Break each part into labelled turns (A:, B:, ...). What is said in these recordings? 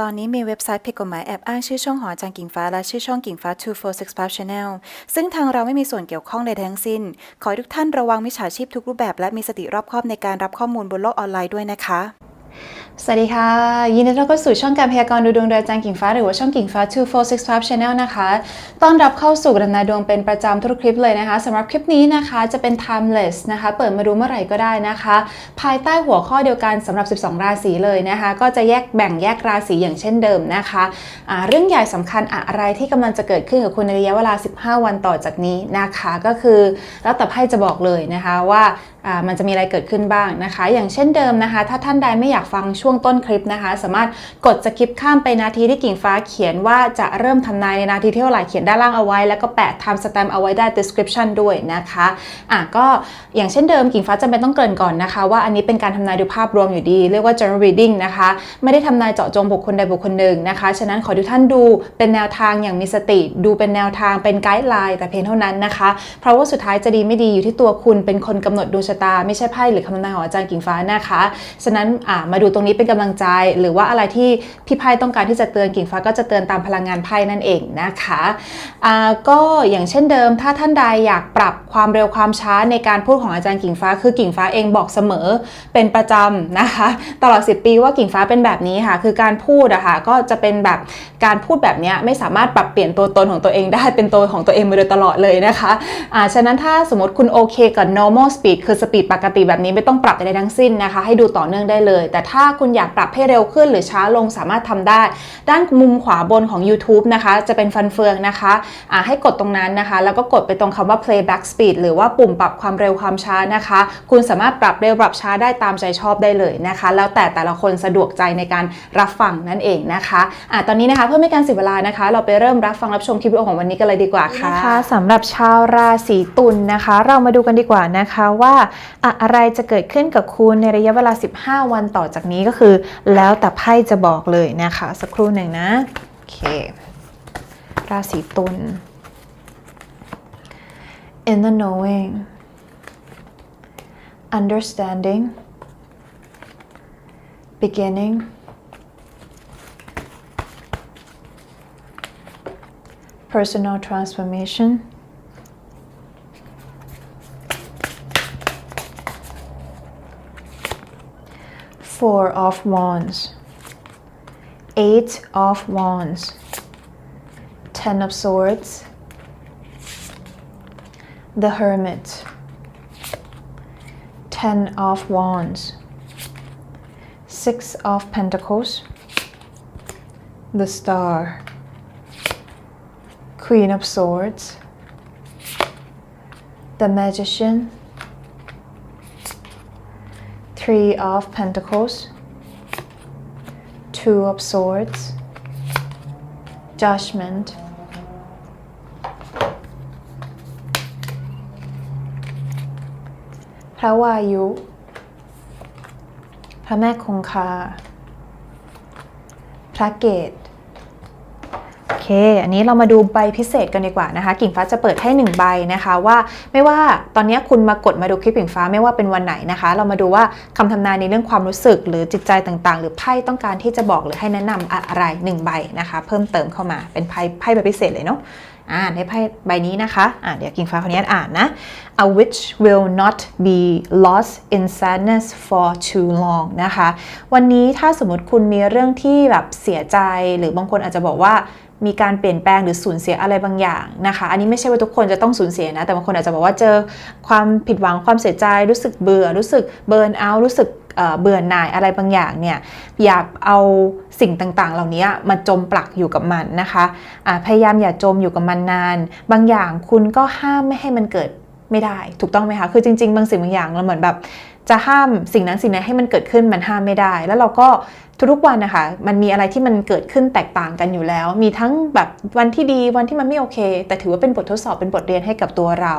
A: ตอนนี้มีเว็บไซต์ผิดกฎหมายแอบอ้างชื่อช่องหอจางกิ่งฟ้าและชื่อช่องกิ่งฟ้า 2465 Channel ซึ่งทางเราไม่มีส่วนเกี่ยวข้องใดทั้งสิ้น ขอให้ทุกท่านระวังมิจฉาชีพทุกรูปแบบและมีสติรอบคอบในการรับข้อมูลบนโลกออนไลน์ด้วยนะคะ
B: สวัสดีค่ะ ยินดีต้อนรับเข้าสู่ช่องการพยากรณ์ดูดวงโดยอาจารย์กิ่งฟ้าหรือว่าช่องกิ่งฟ้า 2465 Channel นะคะต้อนรับเข้าสู่กระนาดวงเป็นประจำทุกคลิปเลยนะคะสำหรับคลิปนี้นะคะจะเป็น timeless นะคะเปิดมาดูเมื่อไหร่ก็ได้นะคะ ภายใต้หัวข้อเดียวกันสำหรับ 12 ราศีเลยนะคะ ก็จะแยกแบ่งแยกราศีอย่างเช่นเดิมนะคะะเรื่องใหญ่สำคัญอะไรที่กำลังจะเกิดขึ้นกับคุณในระยะเวลา 15 วันต่อจากนี้นะคะ ก็คือแล้วแต่ไพ่จะบอกเลยนะคะว่า มันจะมีอะไรเกิดขึ้นบ้างนะคะ อย่างเช่นเดิมนะคะ ถ้าท่านใดไม่อยากฟังช่วงต้นคลิปนะคะ สามารถกดสกิปข้ามไปนาทีที่กิ่งฟ้าเขียนว่าจะเริ่มทำนายในนาทีเท่าไหร่เขียนด้านล่างเอาไว้ แล้วก็แปะ time stamp เอาไว้ได้ description ด้วยนะคะอะก็อย่างเช่นเดิมกิ่งฟ้าจำเป็นต้องเกริ่นก่อนนะคะ ว่าอันนี้เป็นการทำนายดูภาพรวมอยู่ดี เรียกว่า general reading นะคะ ไม่ได้ทำนายเจาะจงบุคคลใดบุคคลหนึ่งนะคะ ฉะนั้นขอทุกท่านดูเป็นแนวทางอย่างมีสติ ดูเป็นแนวทางเป็นไกด์ไลน์แต่เพียงเท่านั้นนะคะ เพราะว่าสุดท้ายจะดีไม่ดีอยู่ที่ตัวคุณเป็นคนกำหนดดวงชะตา ไม่ใช่ไพ่หรือคำนายของอาจารย์กิ่งฟ้านะคะ ฉะนั้นมาดูตรงนี้เป็นกำลังใจ หรือว่าอะไรที่พี่ไพ่ต้องการที่จะเตือนกิ่งฟ้าก็จะเตือนตามพลังงานไพ่นั่นเองนะคะก็อย่างเช่นเดิม ถ้าท่านใดอยากปรับความเร็วความช้าในการพูดของอาจารย์กิ่งฟ้า คือกิ่งฟ้าเองบอกเสมอเป็นประจำนะคะ ตลอด 10 ปีว่ากิ่งฟ้าเป็นแบบนี้ค่ะ คือการพูดอะค่ะก็จะเป็นแบบการพูดแบบนี้ไม่สามารถปรับเปลี่ยนตัวตนของตัวเองได้เป็นตัวของตัวเองมาโดยตลอดเลยนะคะอ่าฉะนั้นถ้าสมมติคุณโอเคกับ normal speed คือสปีดปกติแบบนี้ไม่ต้องปรับอะไรทั้งสิ้นนะคะ ให้ดูต่อเนื่องได้เลย แต่ถ้าคุณอยากปรับให้เร็วขึ้นหรือช้าลงสามารถทำได้ ด้านมุมขวาบนของ YouTube นะคะ จะเป็นฟันเฟืองนะคะให้กดตรงนั้นนะคะ แล้วก็กดไปตรงคำว่า playback speed หรือว่าปุ่มปรับความเร็วความช้านะคะ คุณสามารถปรับเร็วปรับช้าได้ตามใจชอบได้เลยนะคะ แล้วแต่แต่ละคนสะดวกใจในการรับฟังนั่นเองนะคะอ่าตอนนี้นะคะเพื่อไม่การเสียเวลานะคะ เราไปเริ่มรับฟังรับชมคลิปวิดีโอของวันนี้กันเลยดีกว่าค่ะ
C: นะคะสำหรับชาวราศีตุลนะคะ เรามาดูกันดีกว่านะคะว่าอะไรจะเกิดขึ้นกับคุณในระยะเวลา 15 วันต่อจากนี้ก็คือ แล้วแต่ไพ่จะบอกเลยนะคะ สักครู่หนึ่งนะโอเค ราศีตุล in the knowing understanding beginning personal transformation Four of Wands, Eight of Wands, Ten of Swords, the Hermit, Ten of Wands, Six of Pentacles, the Star, Queen of Swords, the Magician, Three of Pentacles, Two of Swords, Judgment,พระวายุ พระแม่คงคา พระเกต โอ เค อันนี้เรามาดูใบพิเศษกันดีกว่านะคะ กิ่งฟ้าจะเปิดให้ 1 ใบนะคะ ว่าไม่ว่าตอนนี้คุณมากดมาดูคลิปกิ่งฟ้าไม่ว่าเป็นวันไหนนะคะ เรามาดูว่าคำทำนายในเรื่องความรู้สึก หรือจิตใจต่างๆ หรือไพ่ต้องการที่จะบอกหรือให้แนะนำอะไร 1 ใบนะคะ เพิ่มเติมเข้ามาเป็นไพ่ไพ่ใบพิเศษเลยเนาะอ่าในไพ่ใบนี้นะคะอ่าเดี๋ยวกิ่งฟ้าคนนี้อ่านนะ A witch will not be lost in sadness for too long นะคะ วันนี้ถ้าสมมติคุณมีเรื่องที่แบบเสียใจหรือบางคนอาจจะบอกว่า มีการเปลี่ยนแปลงหรือสูญเสียอะไรบางอย่างนะคะ อันนี้ไม่ใช่ว่าทุกคนจะต้องสูญเสียนะ แต่บางคนอาจจะบอกว่าเจอความผิดหวังความเสียใจรู้สึกเบื่อ รู้สึกเบิร์นเอารู้สึกเบื่อหน่ายอะไรบางอย่างเนี่ยอย่าเอาสิ่งต่างๆ เหล่านี้มาจมปลักอยู่กับมันนะคะะพยายามอย่าจมอยู่กับมันนาน บางอย่างคุณก็ห้ามไม่ให้มันเกิดไม่ได้ ถูกต้องไหมคะ คือจริง ๆ บางสิ่งบางอย่างเราเหมือนแบบ จะห้ามสิ่งนั้นสิ่งนั้นให้มันเกิดขึ้นมันห้ามไม่ได้ แล้วเราก็ทุกๆวันนะคะมันมีอะไรที่มันเกิดขึ้นแตกต่างกันอยู่แล้ว มีทั้งแบบวันที่ดีวันที่มันไม่โอเค แต่ถือว่าเป็นบททดสอบเป็นบทเรียนให้กับตัวเรา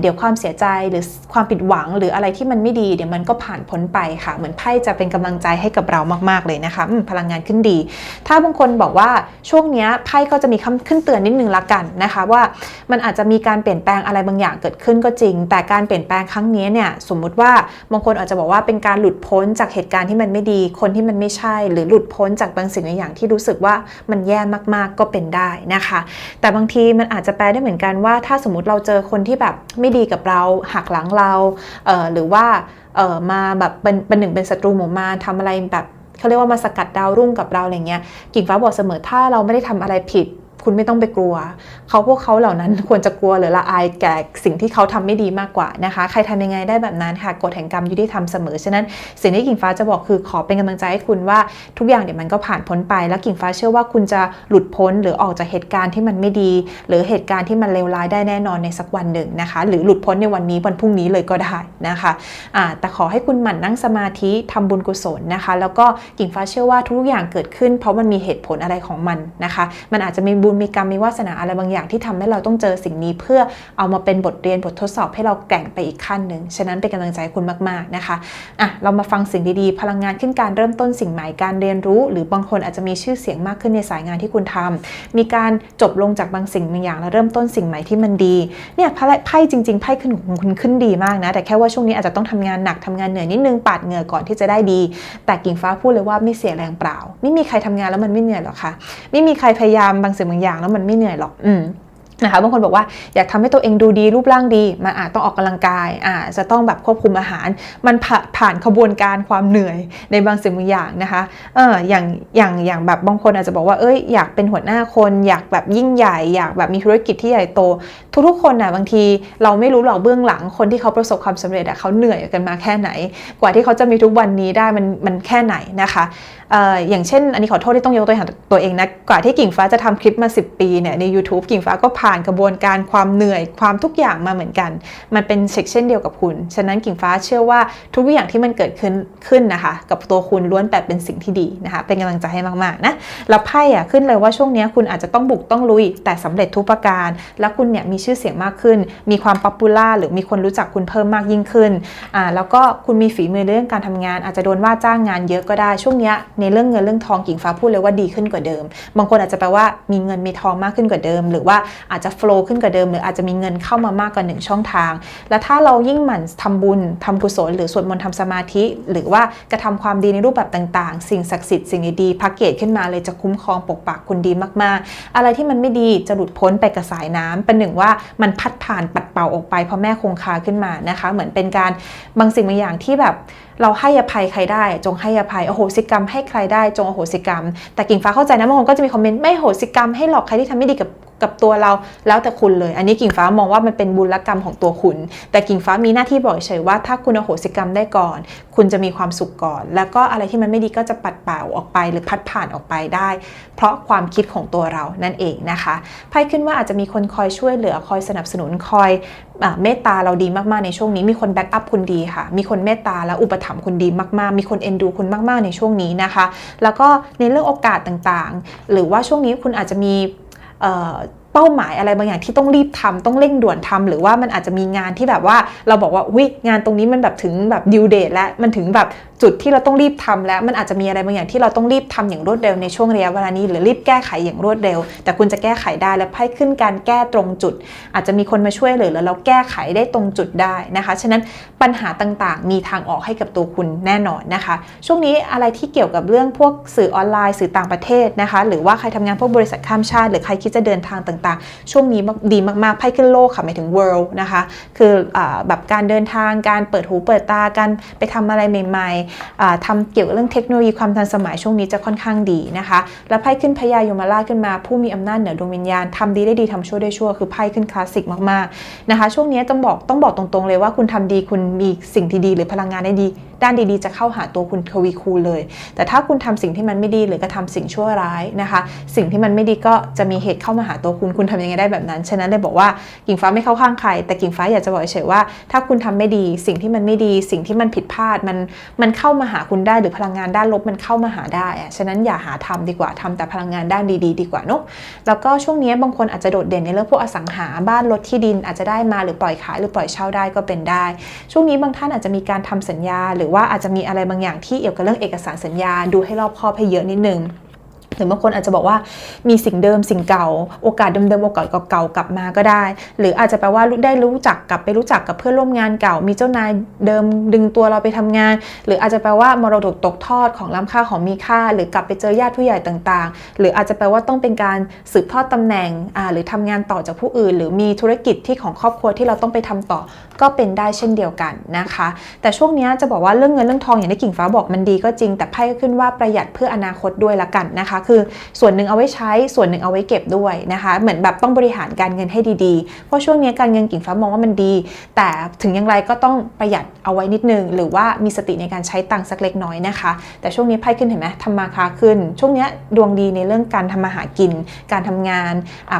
C: เดี๋ยวความเสียใจหรือความผิดหวังหรืออะไรที่มันไม่ดีเดี๋ยวมันก็ผ่านพ้นไปค่ะ เหมือนไพ่จะเป็นกำลังใจให้กับเรามากๆเลยนะคะพลังงานขึ้นดี ถ้าบางคนบอกว่าช่วงนี้ไพ่ก็จะมีคำขึ้นเตือนนิดนึงละกันนะคะว่ามันอาจจะมีการเปลี่ยนแปลงอะไรบางอย่างเกิดขึ้นก็จริง แต่การเปลี่ยนแปลงครั้งนี้เนี่ยสมมุติว่าบางคนอาจจะบอกว่าเป็นการหลุดพ้นจากเหตุการณ์ที่มันไม่ดี คนที่มันไม่ใช่ หรือหลุดพ้นจากบางสิ่งบางอย่างที่รู้สึกว่ามันแย่มากๆก็เป็นได้นะคะ แต่บางทีมันอาจจะแปลได้เหมือนกันว่า ถ้าสมมติเราเจอคนที่แบบไม่ดีกับเราหักหลังเราเหรือว่ามาแบบเป็นเป็นหนึ่งเป็นศัตรูหมู่มารทำอะไรแบบเขาเรียกว่ามาสกัดดาวรุ่งกับเราอะไรเงี้ยกิ่งฟ้าบอกเสมอถ้าเราไม่ได้ทำอะไรผิด คุณไม่ต้องไปกลัว เขาพวกเขาเหล่านั้นควรจะกลัวหรือละอายแก่สิ่งที่เขาทำไม่ดีมากกว่านะคะ ใครทำยังไงได้แบบนั้นค่ะกฎแห่งกรรมยุติธรรมเสมอ ฉะนั้นสิ่งที่กิ่งฟ้าจะบอกคือขอเป็นกำลังใจให้คุณว่าทุกอย่างเดี๋ยวมันก็ผ่านพ้นไป แล้วกิ่งฟ้าเชื่อว่าคุณจะหลุดพ้นหรือออกจากเหตุการณ์ที่มันไม่ดี หรือเหตุการณ์ที่มันเลวร้ายได้แน่นอนในสักวันหนึ่งนะคะ หรือหลุดพ้นในวันนี้วันพรุ่งนี้เลยก็ได้นะคะอ่าแต่ขอให้คุณหมั่นนั่งสมาธิทำบุญกุศลนะคะ แล้วก็กิ่งฟ้าเชื่อว่าทุกอย่างเกิดขึ้น เพราะมันมีเหตุผลอะไรของมันนะคะ มันอาจจะมีบุญมีกรรมมีวาสนาอะไรบางอย่างที่ทำให้เราต้องเจอสิ่งนี้ เพื่อเอามาเป็นบทเรียนบททดสอบให้เราแกร่งไปอีกขั้นหนึ่งฉะนั้นเป็นกำลังใจคุณมากๆนะคะอะเรามาฟังสิ่งดีๆ พลังงานขึ้นการเริ่มต้นสิ่งใหม่การเรียนรู้ หรือบางคนอาจจะมีชื่อเสียงมากขึ้นในสายงานที่คุณทำมีการจบลงจากบางสิ่งบางอย่าง แล้วเริ่มต้นสิ่งใหม่ที่มันดีเนี่ยไพ่จริงๆไพ่ขึ้นของคุณขึ้นดีมากนะ แต่แค่ว่าช่วงนี้อาจจะต้องทำงานหนักทำงานเหนื่อยนิดนึงปาดเหงื่อก่อนที่จะได้ดี แต่กิ่งฟ้าพูดเลยว่าไม่เสียแรงเปล่า ไม่มีใครทำงานแล้วมันไม่เหนื่อยหรอกค่ะไม่มีใครพยายามบางสิ่งบางอย่างแล้วมันไม่เหนื่อยหรอก อืม นะคะบางคนบอกว่าอยากทำให้ตัวเองดูดีรูปร่างดี มันอาจต้องออกกำลังกายอาจจะต้องแบบควบคุมอาหาร มันผ่าผ่านขบวนการความเหนื่อยในบางสิ่งบางอย่างนะคะเอออย่างอย่างอย่างแบบบางคนอาจจะบอกว่าเอ้ยอยากเป็นหัวหน้าคนอยากแบบยิ่งใหญ่ อยากแบบมีธุรกิจที่ใหญ่โต ทุกๆคนน่ะบางทีเราไม่รู้หรอกเบื้องหลังคนที่เขาประสบความสำเร็จอะเขาเหนื่อยกันมาแค่ไหน กว่าที่เขาจะมีทุกวันนี้ได้มันมันแค่ไหนนะคะเอออย่างเช่น อันนี้ขอโทษที่ต้องยกตัวอย่างตัวเองนะกว่าที่กิ่งฟ้าจะทำคลิปมา 10 ปีเนี่ยใน YouTube กิ่งฟ้าก็ผ่านกระบวนการความเหนื่อยความทุกอย่างมาเหมือนกัน มันเป็นเช็คเช่นเดียวกับคุณ ฉะนั้นกิ่งฟ้าเชื่อว่าทุกอย่างที่มันเกิดขึ้นขึ้นนะคะ กับตัวคุณล้วนแต่เป็นสิ่งที่ดีนะคะ เป็นกำลังใจให้มากๆนะแล้วไพ่อะขึ้นเลยว่าช่วงนี้คุณอาจจะต้องบุกต้องลุย แต่สำเร็จทุกประการ แล้วคุณเนี่ยมีชื่อเสียงมากขึ้น มีความป๊อปปูล่าหรือมีคนรู้จักคุณเพิ่มมากยิ่งขึ้นอ่าแล้วก็คุณมีฝีมือเรื่องการทำงาน อาจจะโดนว่าจ้างงานเยอะก็ได้ช่วงนี้ในเรื่องเงินเรื่องทองกิ่งฟ้าพูดเลยว่าดีขึ้นกว่าเดิม บางคนอาจจะแปลว่ามีเงินมีทองมากขึ้นกว่าเดิม หรือว่าอาจจะโฟล์ขึ้นกว่าเดิม หรืออาจจะมีเงินเข้ามามากกว่าหนึ่งช่องทาง และถ้าเรายิ่งหมั่นทำบุญทำกุศล หรือสวดมนต์ทำสมาธิ หรือว่ากระทำความดีในรูปแบบต่างๆ สิ่งศักดิ์สิทธิ์สิ่งดีๆพักเกตขึ้นมาเลยจะคุ้มครองปกปักคุณดีมากๆ อะไรที่มันไม่ดีจะหลุดพ้นไปกับสายน้ำเป็นหนึ่งว่ามันพัดผ่านปัดเป่าออกไปเพราะแม่คงคาขึ้นมานะคะ เหมือนเป็นการบางสิ่งบางอย่างที่แบบ เราให้อภัยใครได้ จงให้อภัยโอโหสิกรรมให้ใครได้จงโอโหสิกรรม แต่กิ่งฟ้าเข้าใจนะบางคนก็จะมีคอมเมนต์ไม่อโหสิกรรมให้หรอกใครที่ทำไม่ดีกับกับตัวเราแล้วแต่คุณเลย อันนี้กิ่งฟ้ามองว่ามันเป็นบุญกรรมของตัวคุณ แต่กิ่งฟ้ามีหน้าที่บอกเฉยว่าถ้าคุณอโหสิกรรมได้ก่อน คุณจะมีความสุขก่อน แล้วก็อะไรที่มันไม่ดีก็จะปัดเป่าออกไป หรือพัดผ่านออกไปได้ เพราะความคิดของตัวเรานั่นเองนะคะไพ่ขึ้นว่าอาจจะมีคนคอยช่วยเหลือคอยสนับสนุนคอย เมตตาเราดีมากๆในช่วงนี้ มีคนแบ็กอัพคุณดีค่ะ มีคนเมตตาและอุปถัมภ์คุณดีมากๆ มีคนเอ็นดูคุณมากๆในช่วงนี้นะคะ แล้วก็ในเรื่องโอกาสต่างๆ หรือว่าช่วงนี้คุณอาจจะมี เป้าหมายอะไรบางอย่างที่ต้องรีบทำต้องเร่งด่วนทำหรือว่ามันอาจจะมีงานที่แบบว่าเราบอกว่าวิงานตรงนี้มันแบบถึงแบบดิวเดทแล้วมันถึงแบบจุดที่เราต้องรีบทำแล้ว มันอาจจะมีอะไรบางอย่างที่เราต้องรีบทำอย่างรวดเร็วในช่วงระยะเวลานี้ หรือรีบแก้ไขอย่างรวดเร็ว แต่คุณจะแก้ไขได้และไพ่ขึ้นการแก้ตรงจุด อาจจะมีคนมาช่วยเหลือแล้วเราแก้ไขได้ตรงจุดได้นะคะฉะนั้นปัญหาต่างๆ มีทางออกให้กับตัวคุณแน่นอนนะคะ ช่วงนี้อะไรที่เกี่ยวกับเรื่องพวกสื่อออนไลน์ สื่อต่างประเทศนะคะ หรือว่าใครทำงานพวกบริษัทข้ามชาติ หรือใครคิดจะเดินทางต่างๆ ช่วงนี้ดีมากๆไพ่ขึ้นโลกค่ะหมายถึง world นะคะ คืออแบบการเดินทางการเปิดหูเปิดตาการไปทำอะไรใหม่ๆอ่าทำเกี่ยวกับเรื่องเทคโนโลยีความทันสมัยช่วงนี้จะค่อนข้างดีนะคะ แล้วไพ่ขึ้นพญายมราชขึ้นมา ผู้มีอำนาจเหนือดวงวิญญาณทำดีได้ดีทำชั่วได้ชั่ว คือไพ่ขึ้นคลาสสิกมากๆนะคะ ช่วงนี้ต้องบอกต้องบอกตรงๆเลยว่าคุณทำดีคุณมีสิ่งที่ดีหรือพลังงานได้ดี ด้านดีๆ จะเข้าหาตัวคุณทวีคูณเลย แต่ถ้าคุณทำสิ่งที่มันไม่ดีหรือกระทำสิ่งชั่วร้ายนะคะ สิ่งที่มันไม่ดีก็จะมีเหตุเข้ามาหาตัวคุณ คุณทำยังไงได้แบบนั้น ฉะนั้นเลยบอกว่ากิ่งฟ้าไม่เข้าข้างใคร แต่กิ่งฟ้าอยากจะบอกเฉยว่า ถ้าคุณทำไม่ดี สิ่งที่มันไม่ดี สิ่งที่มันผิดพลาด มัน มันเข้ามาหาคุณได้ หรือพลังงานด้านลบมันเข้ามาหาได้ ฉะนั้นอย่าหาทำดีกว่าทำแต่พลังงานด้านดีๆ ดีกว่าเนอะแล้วก็ช่วงนี้บางคนอาจจะโดดเด่นในเรื่องพวกอสังหา บ้านรถที่ดินอาจจะได้มาหรือปล่อยขายหรือปล่อยเช่าได้ก็เป็นได้ ช่วงนี้บางท่านอาจจะมีการทำสัญญาหรือว่าอาจจะมีอะไรบางอย่างที่เกี่ยวกับเรื่องเอกสารสัญญาดูให้รอบคอบให้เยอะนิดนึง รือบางคนอาจจะบอกว่ามีสิ่งเดิมสิ่งเก่า โอกาสเดิมๆโอกาสเก่าๆกลับมาก็ได้ หรืออาจจะแปลว่าได้รู้จักกลับไปรู้จักกับเพื่อนร่วมงานเก่า มีเจ้านายเดิมดึงตัวเราไปทำงาน หรืออาจจะแปลว่ามรดกตกทอดของล้ำค่าของมีค่า หรือกลับไปเจอญาติผู้ใหญ่ต่างๆ หรืออาจจะแปลว่าต้องเป็นการสืบทอดตำแหน่งหรือทำงานต่อจากผู้อื่น หรือมีธุรกิจที่ของครอบครัวที่เราต้องไปทำต่อก็เป็นได้เช่นเดียวกันนะคะ แต่ช่วงนี้จะบอกว่าเรื่องเงินเรื่องทองอย่างที่กิ่งฟ้าบอกมันดีก็จริง แต่ไพ่ก็ขึ้นว่าประหยัดเพื่ออนาคตด้วยละกันนะคะคือส่วนหนึ่งเอาไว้ใช้ส่วนหนึ่งเอาไว้เก็บด้วยนะคะ เหมือนแบบต้องบริหารการเงินให้ดีๆ เพราะช่วงนี้การเงินกิ่งฟ้ามองว่ามันดี แต่ถึงอย่างไรก็ต้องประหยัดเอาไว้นิดนึง หรือว่ามีสติในการใช้ตังค์สักเล็กน้อยนะคะ แต่ช่วงนี้ไพ่ขึ้นเห็นไหมทำมาค้าขึ้น ช่วงนี้ดวงดีในเรื่องการทำมาหากิน การทำงาน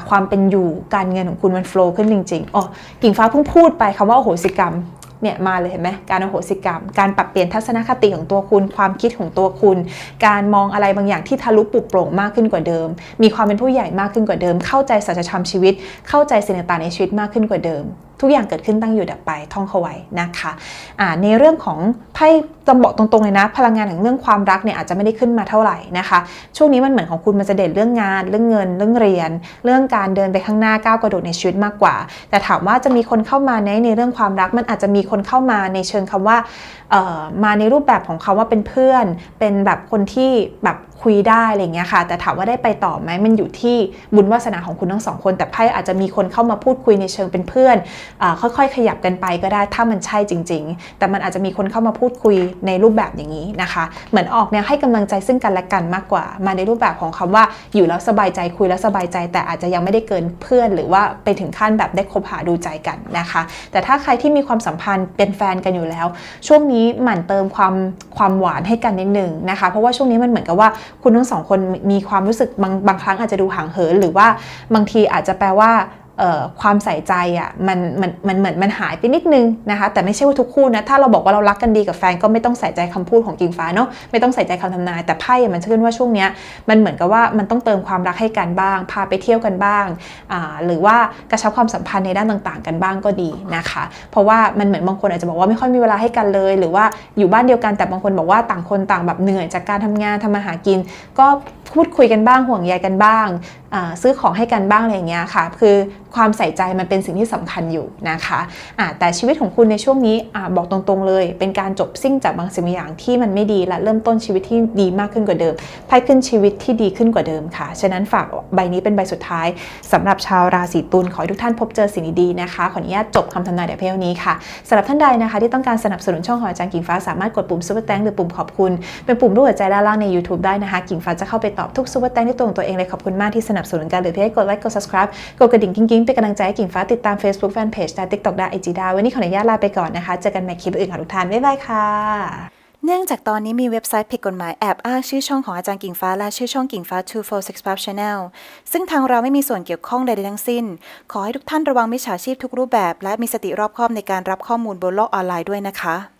C: ความเป็นอยู่การเงินของคุณมันโฟล์ขึ้นจริงๆอ๋อกิ่งฟ้าเพิ่งพูดไปคำว่าโอโหสิกรรม เนี่ยมาเลยเห็นไหมการอโหสิกรรม การปรับเปลี่ยนทัศนคติของตัวคุณ ความคิดของตัวคุณ การมองอะไรบางอย่างที่ทะลุปลุกโปร่งมากขึ้นกว่าเดิม มีความเป็นผู้ใหญ่มากขึ้นกว่าเดิม เข้าใจสัจธรรมชีวิต เข้าใจสิ่งต่างๆในชีวิตมากขึ้นกว่าเดิม ทุกอย่างเกิดขึ้นตั้งอยู่ดับไปท่องเข้าไว้นะคะอ่าในเรื่องของไพ่จะบอกตรงๆเลยนะ พลังงานของเรื่องความรักเนี่ยอาจจะไม่ได้ขึ้นมาเท่าไหร่นะคะ ช่วงนี้มันเหมือนของคุณมันจะเด่นเรื่องงาน เรื่องเงิน เรื่องเรียน เรื่องการเดินไปข้างหน้าก้าวกระโดดในชีวิตมากกว่า แต่ถามว่าจะมีคนเข้ามาในในเรื่องความรักมันอาจจะมีคนเข้ามาในเชิงคำว่าเอ่อมาในรูปแบบของเขาว่าเป็นเพื่อน เป็นแบบคนที่แบบ คุยได้อะไรเงี้ยค่ะ แต่ถามว่าได้ไปต่อไหมมันอยู่ที่บุญวาสนาของคุณทั้งสองคน แต่ไพ่อาจจะมีคนเข้ามาพูดคุยในเชิงเป็นเพื่อนอค่อยๆ ขยับกันไปก็ได้ถ้ามันใช่จริง ๆ แต่มันอาจจะมีคนเข้ามาพูดคุยในรูปแบบอย่างนี้นะคะ เหมือนออกแนวให้กำลังใจซึ่งกันและกันมากกว่า มาในรูปแบบของคำว่าอยู่แล้วสบายใจคุยแล้วสบายใจ แต่อาจจะยังไม่ได้เกินเพื่อน หรือว่าไปถึงขั้นแบบได้คบหาดูใจกันนะคะ แต่ถ้าใครที่มีความสัมพันธ์เป็นแฟนกันอยู่แล้ว ช่วงนี้หมั่นเติมความความหวานให้กันนิดนึงนะคะ เพราะว่าช่วงนี้มันเหมือนกับว่าคุณทั้งสองคนมีความรู้สึกบางบางครั้งอาจจะดูห่างเหิน หรือว่าบางทีอาจจะแปลว่า ความใส่ใจอะมันมันมันเหมือนมันหายไปนิดนึงนะคะแต่ไม่ใช่ว่าทุกคู่นะถ้าเราบอกว่าเรารักกันดีกับแฟนก็ไม่ต้องใส่ใจคำพูดของกิ่งฟ้าเนาะไม่ต้องใส่ใจคำทำนาย แต่ไพ่มันขึ้นว่าช่วงเนี้ยมันเหมือนกับว่ามันต้องเติมความรักให้กันบ้าง พาไปเที่ยวกันบ้างาหรือว่ากระชับความสัมพันธ์ในด้านต่างๆ กันบ้างก็ดีนะคะ เพราะว่ามันเหมือนบางคนอาจจะบอกว่าไม่ค่อยมีเวลาให้กันเลย หรือว่าอยู่บ้านเดียวกันแต่บางคนบอกว่าต่างคนต่างแบบเหนื่อยจากการทำงานทำมาหากิน ก็พูดคุยกันบ้างห่วงใยกันบ้างซื้อของให้กันบ้างอะไรอย่างเงี้ยค่ะ คือความใส่ใจมันเป็นสิ่งที่สำคัญอยู่นะคะอ่าแต่ชีวิตของคุณในช่วงนี้อบอกตรงๆเลย เป็นการจบสิ้นจากบางสิ่งบางอย่างที่มันไม่ดีและเริ่มต้นชีวิตที่ดีมากขึ้นกว่าเดิมไพ่ขึ้นชีวิตที่ดีขึ้นกว่าเดิมค่ะ ฉะนั้นฝากใบนี้เป็นใบสุดท้ายสำหรับชาวราศีตุลขอให้ทุกท่านพบเจอสิ่งดีๆนะคะ ขออนุญาตจบคำทำนายแต่เพียงนี้ค่ะสำหรับท่านใดนะคะ ที่ต้องการสนับสนุนช่องของอาจารย์กิ่งฟ้าสามารถกดปุ่มซุปเปอร์แตงหรือปุ่มขอบคุณ เป็นปุ่มรูปหัวใจด้านล่างใน YouTube ได้นะคะ กิ่งฟ้าจะเข้าไปตอบทุกซุปเปอร์แตงที่ตัวของตัวเองเลยขอบคุณมากที่สนับสนุนกันหรือเพื่อให้กดไลค์กด subscribe กดกระดิ่งกิ๊งๆเป็นกำลังใจให้กิ่งฟ้าติดตาม Facebook Fanpage ได้ TikTok ได้ IG ได้วันนี้ขออนุญาตลาไปก่อนนะคะ เจอกันใหม่คลิปอื่นของทุกท่าน บ๊ายบายค่ะ
A: เนื่องจากตอนนี้มีเว็บไซต์ผิดกฎหมายแอบอ้างชื่อช่องของอาจารย์กิ่งฟ้าและชื่อช่องกิ่งฟ้า 2465 Channel ซึ่งทางเราไม่มีส่วนเกี่ยวข้องใดๆทั้งสิ้น ขอให้ทุกท่านระวังมิจฉาชีพทุกรูปแบบ และมีสติรอบคอบในการรับข้อมูลบนโลกออนไลน์ด้วยนะคะ